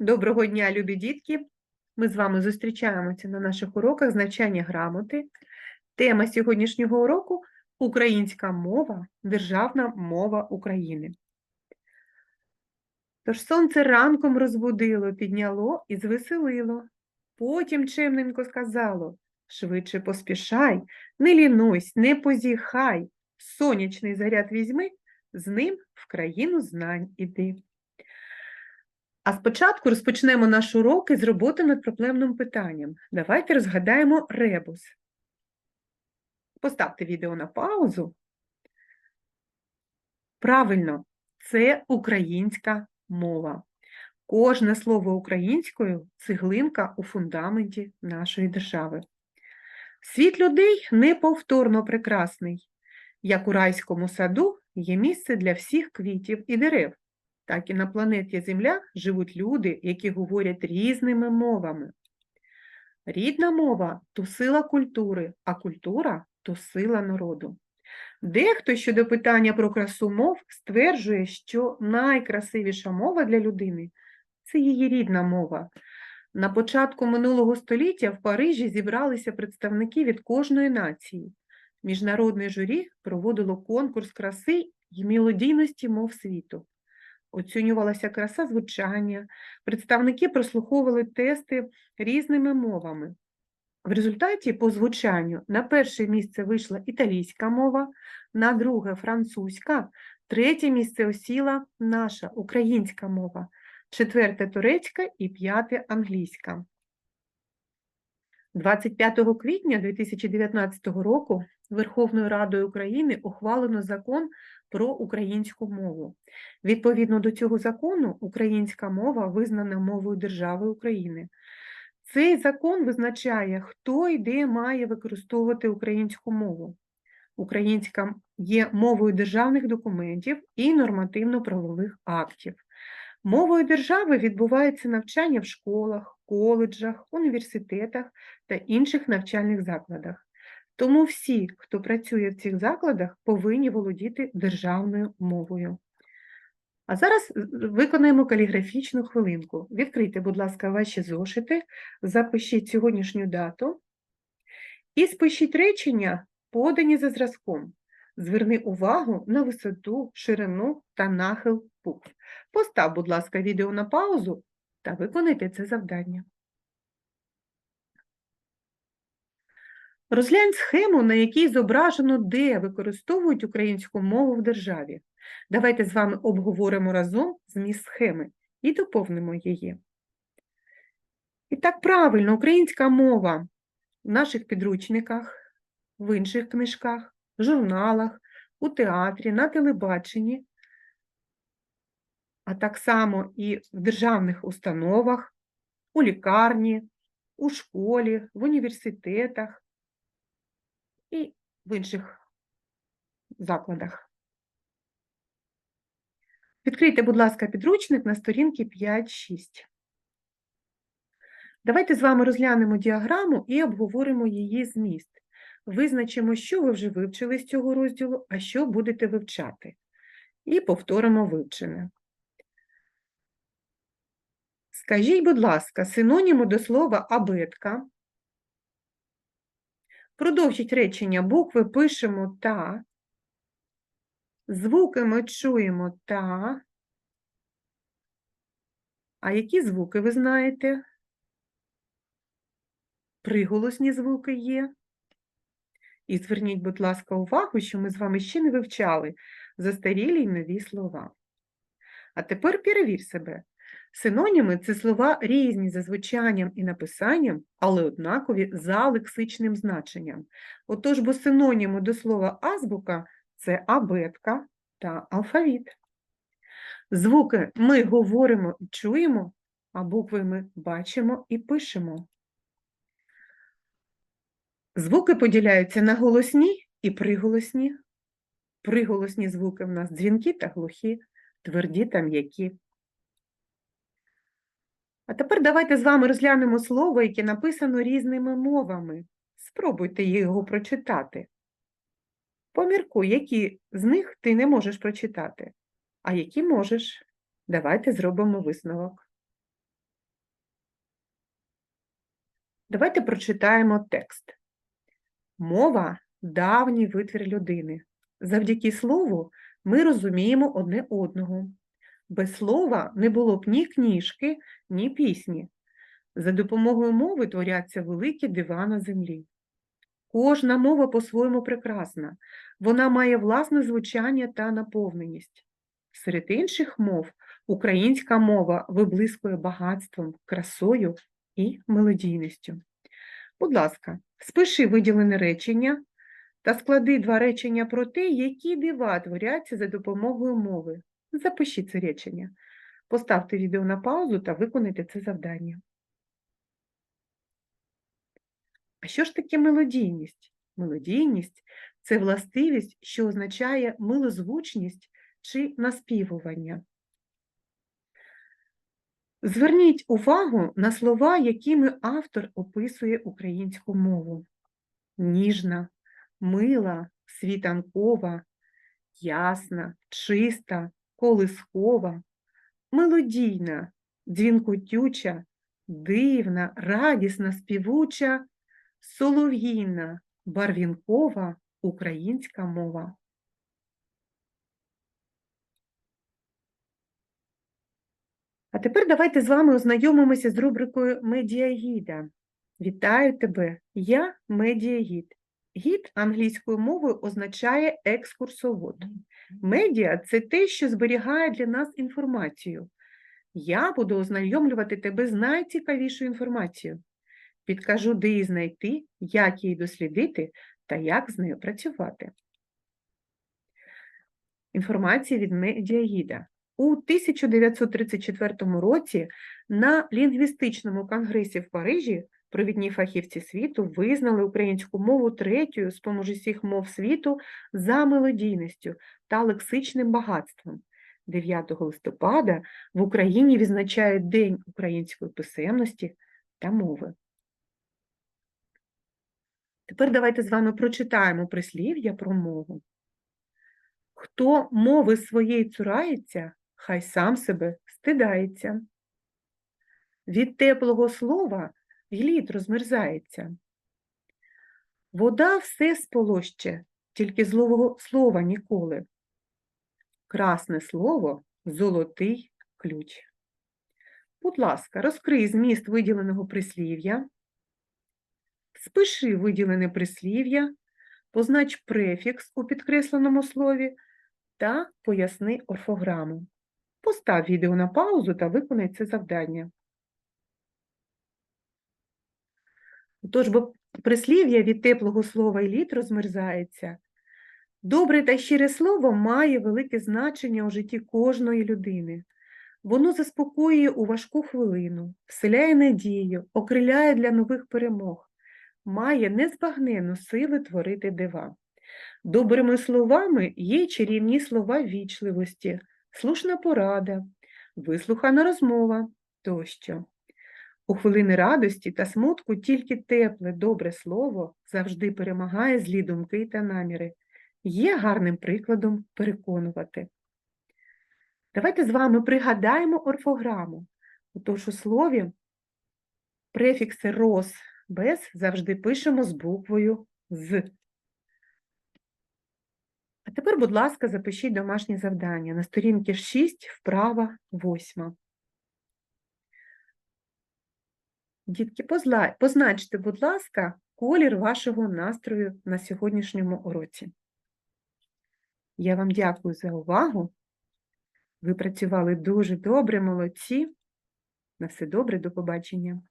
Доброго дня, любі дітки! Ми з вами зустрічаємося на наших уроках з навчання грамоти. Тема сьогоднішнього уроку Українська мова, державна мова України. Тож сонце ранком розбудило, підняло і звеселило. Потім чемненько сказало швидше поспішай, не лінуйсь, не позіхай, сонячний заряд візьми, з ним в країну знань іди. А спочатку розпочнемо наш урок із роботи над проблемним питанням. Давайте розгадаємо ребус. Поставте відео на паузу. Правильно, це українська мова. Кожне слово українською цеглинка у фундаменті нашої держави. Світ людей неповторно прекрасний. Як у райському саду є місце для всіх квітів і дерев так і на планеті Земля живуть люди, які говорять різними мовами. Рідна мова то сила культури, а культура то сила народу. Дехто щодо питання про красу мов стверджує, що найкрасивіша мова для людини це її рідна мова. На початку минулого століття в Парижі зібралися представники від кожної нації. Міжнародне журі проводило конкурс краси і мелодійності мов світу оцінювалася краса звучання, представники прослуховували тести різними мовами. В результаті по звучанню на перше місце вийшла італійська мова, на друге французька, третє місце осіла наша українська мова, четверте турецька і п'яте англійська. 25 квітня 2019 року Верховною Радою України ухвалено закон про українську мову. Відповідно до цього закону, українська мова визнана мовою держави України. Цей закон визначає, хто і де має використовувати українську мову. Українська є мовою державних документів і нормативно-правових актів. Мовою держави відбувається навчання в школах, коледжах, університетах та інших навчальних закладах. Тому всі, хто працює в цих закладах, повинні володіти державною мовою. А зараз виконаємо каліграфічну хвилинку. Відкрийте, будь ласка, ваші зошити, запишіть сьогоднішню дату і спишіть речення, подані за зразком. Зверни увагу на висоту, ширину та нахил букв. Постав, будь ласка, відео на паузу та виконайте це завдання. Розглянь схему, на якій зображено, де використовують українську мову в державі. Давайте з вами обговоримо разом зміст схеми і доповнимо її. І так правильно, українська мова в наших підручниках, в інших книжках, журналах, у театрі, на телебаченні, а так само і в державних установах, у лікарні, у школі, в університетах і в інших закладах. Відкрийте, будь ласка, підручник на сторінки 5-6. Давайте з вами розглянемо діаграму і обговоримо її зміст. Визначимо, що ви вже вивчили з цього розділу, а що будете вивчати. І повторимо вивчене. Скажіть, будь ласка, синоніми до слова абетка Продовжіть речення букви пишемо та, звуки ми чуємо та. А які звуки ви знаєте? Приголосні звуки є. І зверніть, будь ласка, увагу, що ми з вами ще не вивчали застарілі й нові слова. А тепер перевір себе. Синоніми це слова різні за звучанням і написанням, але однакові за лексичним значенням. Отож, бо синоніми до слова азбука це абетка та алфавіт. Звуки ми говоримо і чуємо, а букви ми бачимо і пишемо. Звуки поділяються на голосні і приголосні. Приголосні звуки в нас дзвінки та глухі, тверді та м'які. А тепер давайте з вами розглянемо слово, яке написано різними мовами. Спробуйте його прочитати. Поміркуй, які з них ти не можеш прочитати, а які можеш. Давайте зробимо висновок. Давайте прочитаємо текст. Мова давній витвір людини. Завдяки слову, ми розуміємо одне одного. Без слова не було б ні книжки, ні пісні. За допомогою мови творяться великі дива на землі. Кожна мова по-своєму прекрасна, вона має власне звучання та наповненість. Серед інших мов українська мова виблискує багатством, красою і мелодійністю. Будь ласка, спиши виділене речення та склади два речення про те, які дива творяться за допомогою мови. Запишіть це речення. Поставте відео на паузу та виконайте це завдання. А що ж таке мелодійність? Мелодійність це властивість, що означає милозвучність чи наспівування. Зверніть увагу на слова, якими автор описує українську мову: ніжна, мила, світанкова, ясна, чиста, колискова, мелодійна, дзвінкотюча, дивна, радісна, співуча, солов'їна, барвінкова українська мова. А тепер давайте з вами ознайомимося з рубрикою Медіагіда. Вітаю тебе! Я медіагід. Гід англійською мовою означає екскурсовод. Медіа це те, що зберігає для нас інформацію. Я буду ознайомлювати тебе з найцікавішою інформацією. Підкажу, де її знайти, як її дослідити та як з нею працювати. Інформація від Медіагіда. У 1934 році на лінгвістичному конгресі в Парижі провідні фахівці світу визнали українську мову третьою з поміж усіх мов світу за мелодійністю та лексичним багатством. 9 листопада в Україні відзначають День української писемності та мови. Тепер давайте з вами прочитаємо прислів'я про мову. Хто мови своєї цурається, хай сам себе стидається. Від теплого слова глід розмерзається. Вода все сполоще, тільки злого слова ніколи. Красне слово золотий ключ. Будь ласка, розкрий зміст виділеного прислів'я, спиши виділене прислів'я, познач префікс у підкресленому слові та поясни орфограму. Постав відео на паузу та виконай це завдання. Тож, бо прислів'я від теплого слова і літ розмерзається. Добре та щире слово має велике значення у житті кожної людини. Воно заспокоює у важку хвилину, вселяє надію, окриляє для нових перемог, має незбагненну силу творити дива. Добрими словами є чарівні слова вічливості, слушна порада, вислухана розмова тощо. У хвилини радості та смутку тільки тепле, добре слово завжди перемагає злі думки та наміри, є гарним прикладом переконувати. Давайте з вами пригадаємо орфограму. Отож у слові префікси рос, без завжди пишемо з буквою з. А тепер, будь ласка, запишіть домашнє завдання на сторінки 6, вправа 8. Дітки, позначте, будь ласка, колір вашого настрою на сьогоднішньому уроці. Я вам дякую за увагу. Ви працювали дуже добре, молодці. На все добре, до побачення.